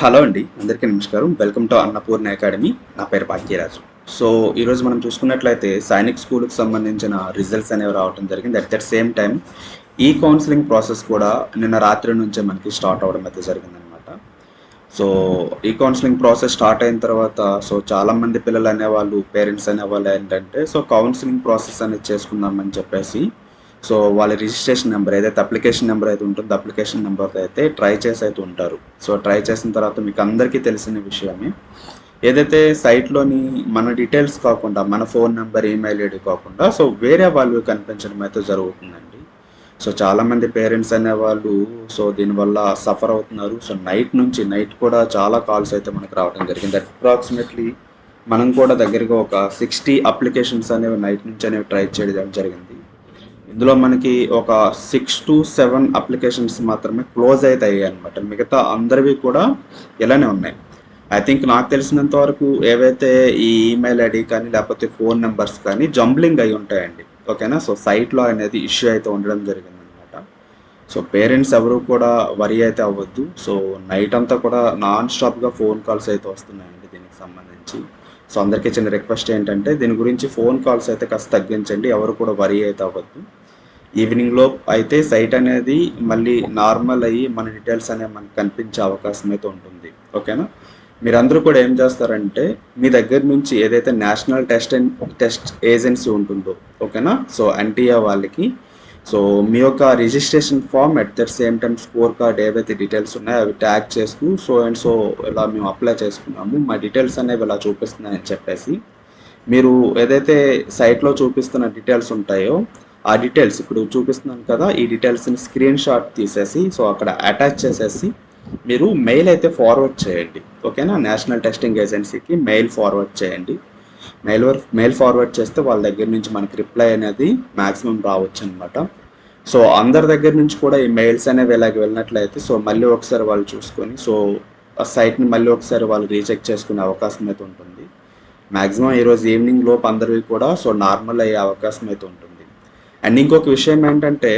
Hello అండి అందరికీ నమస్కారం. వెల్కమ్ టు అన్నపూర్ణ అకాడమీ నా పేరు భాగ్యరాజు. సో ఈరోజు మనం చూసుకున్నట్లయితే సైనిక్ స్కూల్కి సంబంధించిన రిజల్ట్స్ అనేవి రావడం జరిగింది. అట్ దట్ సేమ్ టైం ఈ కౌన్సిలింగ్ ప్రాసెస్ కూడా నిన్న రాత్రి నుంచే మనకి స్టార్ట్ అవ్వడం అయితే జరిగిందనమాట సో ఈ కౌన్సిలింగ్ ప్రాసెస్ స్టార్ట్ అయిన తర్వాత సో చాలా మంది పిల్లలు అనేవాళ్ళు పేరెంట్స్ అనేవాళ్ళు ఏంటంటే సో కౌన్సిలింగ్ ప్రాసెస్ అనేది చేసుకుందామని చెప్పేసి సో వాళ్ళ రిజిస్ట్రేషన్ నెంబర్ ఏదైతే అప్లికేషన్ నెంబర్ అయితే ఉంటుందో అప్లికేషన్ నెంబర్ అయితే ట్రై చేసి అయితే ఉంటారు. సో ట్రై చేసిన తర్వాత మీకు అందరికీ తెలిసిన విషయమే. ఏదైతే సైట్లోని మన డీటెయిల్స్ కాకుండా మన ఫోన్ నెంబర్ ఈమెయిల్ ఐడి కాకుండా సో వేరే వాళ్ళు కనిపించడం అయితే జరుగుతుందండి. సో చాలామంది పేరెంట్స్ అనేవాళ్ళు సో దీనివల్ల సఫర్ అవుతున్నారు. సో నైట్ నుంచి నైట్ కూడా చాలా కాల్స్ అయితే మనకు రావడం జరిగింది. అప్రాక్సిమేట్లీ మనం కూడా దగ్గరగా ఒక సిక్స్టీ అప్లికేషన్స్ అనేవి నైట్ నుంచి అనేవి ట్రై చేయడం జరిగింది. ఇందులో మనకి ఒక సిక్స్ టు సెవెన్ అప్లికేషన్స్ మాత్రమే క్లోజ్ అయితే అయ్యాయి అనమాట మిగతా అందరివి కూడా ఇలానే ఉన్నాయి. ఐ థింక్ నాకు తెలిసినంత వరకు ఏవైతే ఈ ఈమెయిల్ ఐడి కానీ లేకపోతే ఫోన్ నెంబర్స్ కానీ జంబ్లింగ్ అయి ఉంటాయండి. ఓకేనా సో సైట్లో అనేది ఇష్యూ అయితే ఉండడం జరిగింది అనమాట సో పేరెంట్స్ ఎవరు కూడా వరి అయితే అవ్వద్దు. సో నైట్ అంతా కూడా నాన్ స్టాప్గా ఫోన్ కాల్స్ అయితే వస్తున్నాయండి దీనికి సంబంధించి. సో అందరికీ చిన్న రిక్వెస్ట్ ఏంటంటే దీని గురించి ఫోన్ కాల్స్ అయితే కాస్త తగ్గించండి ఎవరు కూడా వరి అయితే అవ్వద్దు. ఈవినింగ్లో అయితే సైట్ అనేది మళ్ళీ నార్మల్ అయ్యి మన డీటెయిల్స్ అనేవి మనకు కనిపించే అవకాశం అయితే ఉంటుంది. ఓకేనా మీరందరూ కూడా ఏం చేస్తారంటే మీ దగ్గర నుంచి ఏదైతే national test and test agency ఉంటుందో ఓకేనా సో ఎన్టీఏ వాళ్ళకి సో మీ యొక్క registration form at the same time score card ఏవైతే డీటెయిల్స్ ఉన్నాయో అవి ట్యాగ్ చేస్తూ సో అండ్ సో ఇలా మేము అప్లై చేసుకున్నాము మా డీటెయిల్స్ అనేవి ఇలా చూపిస్తున్నాయని చెప్పేసి మీరు ఏదైతే సైట్లో చూపిస్తున్న డీటెయిల్స్ ఉంటాయో ఆ డీటెయిల్స్ ఇప్పుడు చూపిస్తున్నాను కదా ఈ డీటెయిల్స్ని స్క్రీన్ షాట్ తీసేసి సో అక్కడ అటాచ్ చేసేసి మీరు మెయిల్ అయితే ఫార్వర్డ్ చేయండి. ఓకేనా నేషనల్ టెస్టింగ్ ఏజెన్సీకి మెయిల్ ఫార్వర్డ్ చేయండి. మెయిల్ మెయిల్ ఫార్వర్డ్ చేస్తే వాళ్ళ దగ్గర నుంచి మనకి రిప్లై అనేది మ్యాక్సిమం రావచ్చు అనమాట సో అందరి దగ్గర నుంచి కూడా ఈ మెయిల్స్ అనేవి ఇలాగ వెళ్ళినట్లయితే సో మళ్ళీ ఒకసారి వాళ్ళు చూసుకొని సో ఆ సైట్ని మళ్ళీ ఒకసారి వాళ్ళు రీచెక్ చేసుకునే అవకాశం అయితే ఉంటుంది. మ్యాక్సిమం ఈరోజు ఈవినింగ్ లోపు అందరివి కూడా సో నార్మల్ అయ్యే అవకాశం అయితే ఉంటుంది. అండ్ ఇంకొక విషయం ఏంటంటే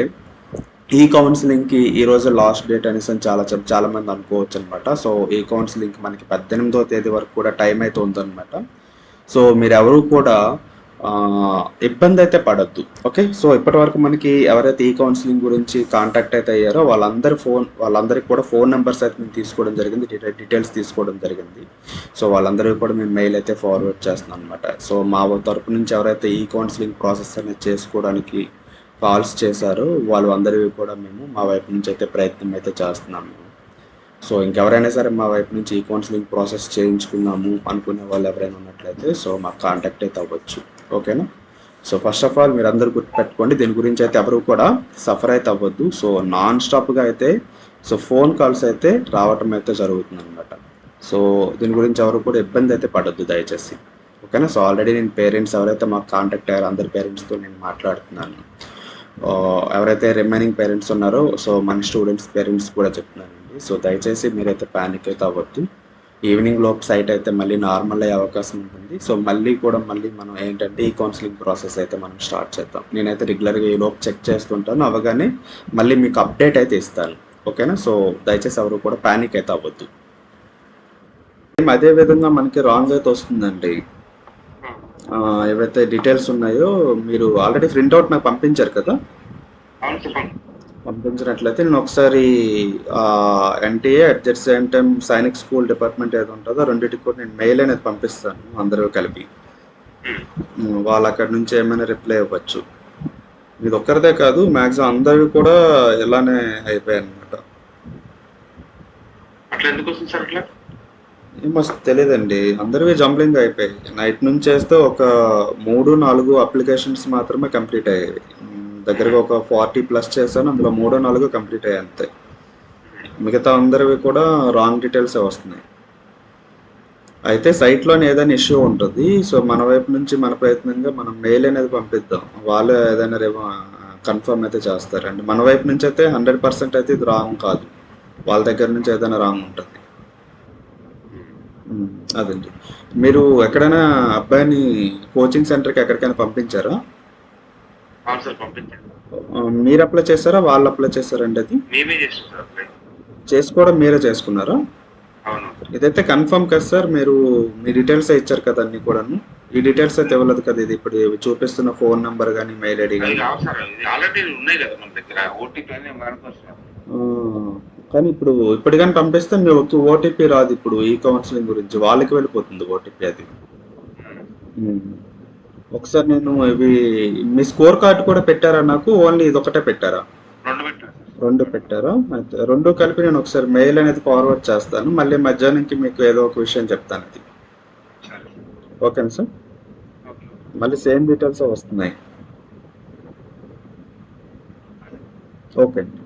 ఈ కౌన్సిలింగ్కి ఈరోజు లాస్ట్ డేట్ అనేసి చాలా చాలామంది అనుకోవచ్చు అనమాట సో ఈ కౌన్సిలింగ్కి మనకి పద్దెనిమిదో తేదీ వరకు కూడా టైం అయితే ఉందన్నమాట. సో మీరు ఎవరు కూడా ఇబ్బంది అయితే పడద్దు. ఓకే? సో ఇప్పటి వరకు మనకి ఎవరైతే ఈ కౌన్సిలింగ్ గురించి కాంటాక్ట్ అయితే అయ్యారో వాళ్ళందరి ఫోన్ వాళ్ళందరికీ కూడా ఫోన్ నెంబర్స్ అయితే మేము తీసుకోవడం జరిగింది డీటెయిల్స్ తీసుకోవడం జరిగింది. సో వాళ్ళందరికీ కూడా మేము మెయిల్ అయితే ఫార్వర్డ్ చేస్తున్నాం అనమాట సో మా తరపు నుంచి ఎవరైతే ఈ కౌన్సిలింగ్ ప్రాసెస్ అనేది చేసుకోవడానికి కాల్స్ చేశారో వాళ్ళు అందరివి కూడా మేము మా వైపు నుంచి అయితే ప్రయత్నం అయితే చేస్తున్నాము సో ఇంకెవరైనా సరే మా వైపు నుంచి ఈ కౌన్సిలింగ్ ప్రాసెస్ చేయించుకున్నాము అనుకునే వాళ్ళు ఎవరైనా ఉన్నట్లయితే సో మాకు కాంటాక్ట్ అయితే అవ్వచ్చు. ఓకేనా? సో ఫస్ట్ ఆఫ్ ఆల్ మీరు అందరూ గుర్తుపెట్టుకోండి దీని గురించి అయితే ఎవరు కూడా సఫర్ అయితే అవ్వద్దు. సో నాన్ స్టాప్గా అయితే సో ఫోన్ కాల్స్ అయితే రావటం అయితే జరుగుతుంది అనమాట సో దీని గురించి ఎవరు కూడా ఇబ్బంది అయితే పడద్దు దయచేసి. ఓకేనా? సో ఆల్రెడీ నేను పేరెంట్స్ ఎవరైతే మాకు కాంటాక్ట్ అయ్యారో అందరి పేరెంట్స్తో నేను మాట్లాడుతున్నాను. ఎవరైతే రిమైనింగ్ పేరెంట్స్ ఉన్నారో సో మన స్టూడెంట్స్ పేరెంట్స్ కూడా చెప్తున్నాను సో దయచేసి మీరైతే ప్యానిక్ అయితే అవ్వద్దు. ఈవినింగ్ లోపు సైట్ అయితే మళ్ళీ నార్మల్ అయ్యే అవకాశం ఉంటుంది. సో మళ్ళీ కూడా మళ్ళీ మనం ఏంటంటే ఈ కౌన్సిలింగ్ ప్రాసెస్ అయితే మనం స్టార్ట్ చేద్దాం. నేనైతే రెగ్యులర్గా ఈ లోపు చెక్ చేస్తుంటాను. అవగానే మళ్ళీ మీకు అప్డేట్ అయితే ఇస్తాను. ఓకేనా సో దయచేసి ఎవరు కూడా ప్యానిక్ అయితే అవ్వద్దు. అదే విధంగా మనకి రాంగ్ అయితే వస్తుందండి. ఆ, ఏవైతే డీటెయిల్స్ ఉన్నాయో మీరు ఆల్రెడీ ప్రింట్ అవుట్ నాకు పంపించారు కదా? పంపించినట్లయితే నేను ఒకసారి NTA at the same time Sainik school department ఏది ఉంటుందో రెండింటికి కూడా నేను మెయిల్ అనేది పంపిస్తాను అందరూ కలిపి. ఉమ్, వాళ్ళు అక్కడి నుంచి ఏమైనా రిప్లై ఇవ్వచ్చు. ఇది ఒక్కరిదే కాదు మ్యాక్సిమం అందరివి కూడా ఇలానే అయిపోయాయి అనమాట ఏమో తెలియదండి అందరివి జంబ్లింగ్ అయిపోయాయి. నైట్ నుంచి చేస్తే ఒక మూడు నాలుగు అప్లికేషన్స్ మాత్రమే కంప్లీట్ అయ్యాయి దగ్గరగా ఒక ఫార్టీ ప్లస్ చేశాను అందులో మూడో నాలుగు కంప్లీట్ అయ్యాయి అంతే. మిగతా అందరివి కూడా రాంగ్ డీటెయిల్స్ వస్తున్నాయి. అయితే సైట్లోనే ఏదైనా ఇష్యూ ఉంటుంది సో మన వైపు నుంచి మన ప్రయత్నంగా మనం మెయిల్ అనేది పంపిద్దాం. వాళ్ళు ఏదైనా రేపు కన్ఫర్మ్ అయితే చేస్తారండి. మన వైపు నుంచి అయితే హండ్రెడ్ పర్సెంట్ అయితే ఇది రాంగ్ కాదు. వాళ్ళ దగ్గర నుంచి ఏదైనా రాంగ్ ఉంటుంది. అదండి. మీరు ఎక్కడైనా అబ్బాయిని కోచింగ్ సెంటర్కి ఎక్కడికైనా పంపించారా? అవును సార్ మీరు అప్లై చేశారా? వాళ్ళు అప్లై చేశారండి అది? మేమే చేస్తాం సార్. అప్లై చేసుకోవడం మీరే చేసుకున్నారా? అవును. ఇదైతే కన్ఫర్మ్ కదా సార్ మీరు మీ డీటెయిల్స్ ఇచ్చారు కదా అన్ని కూడాను? ఈ డీటెయిల్స్ అయితే ఇవ్వలేదు కదా ఇది? ఇప్పుడు చూపిస్తున్న ఫోన్ నెంబర్ కానీ మెయిల్ ఐడి కానీ కాదు సార్ ఇది ఆల్రెడీ ఉన్నాయి కదా మన దగ్గర. ఓటీపీ అని మనకొస్తాం కానీ ఇప్పుడు ఇప్పుడు కానీ పంపిస్తే మీకు ఓటీపీ రాదు ఇప్పుడు ఈ కౌన్సిలింగ్ గురించి. వాళ్ళకి వెళ్ళిపోతుంది ఓటీపీ అది. ఒకసారి నేను ఇవి మీ స్కోర్ కార్డ్ కూడా పెట్టారా నాకు? ఓన్లీ ఇది ఒకటే పెట్టారా? రెండు పెట్టారా? అయితే రెండు కలిపి నేను ఒకసారి మెయిల్ అనేది ఫార్వర్డ్ చేస్తాను. మళ్ళీ మధ్యాహ్నంకి మీకు ఏదో ఒక విషయం చెప్తాను అది ఓకేనా సార్. మళ్ళీ సేమ్ డీటెయిల్స్ వస్తున్నాయి. ఓకే అండి.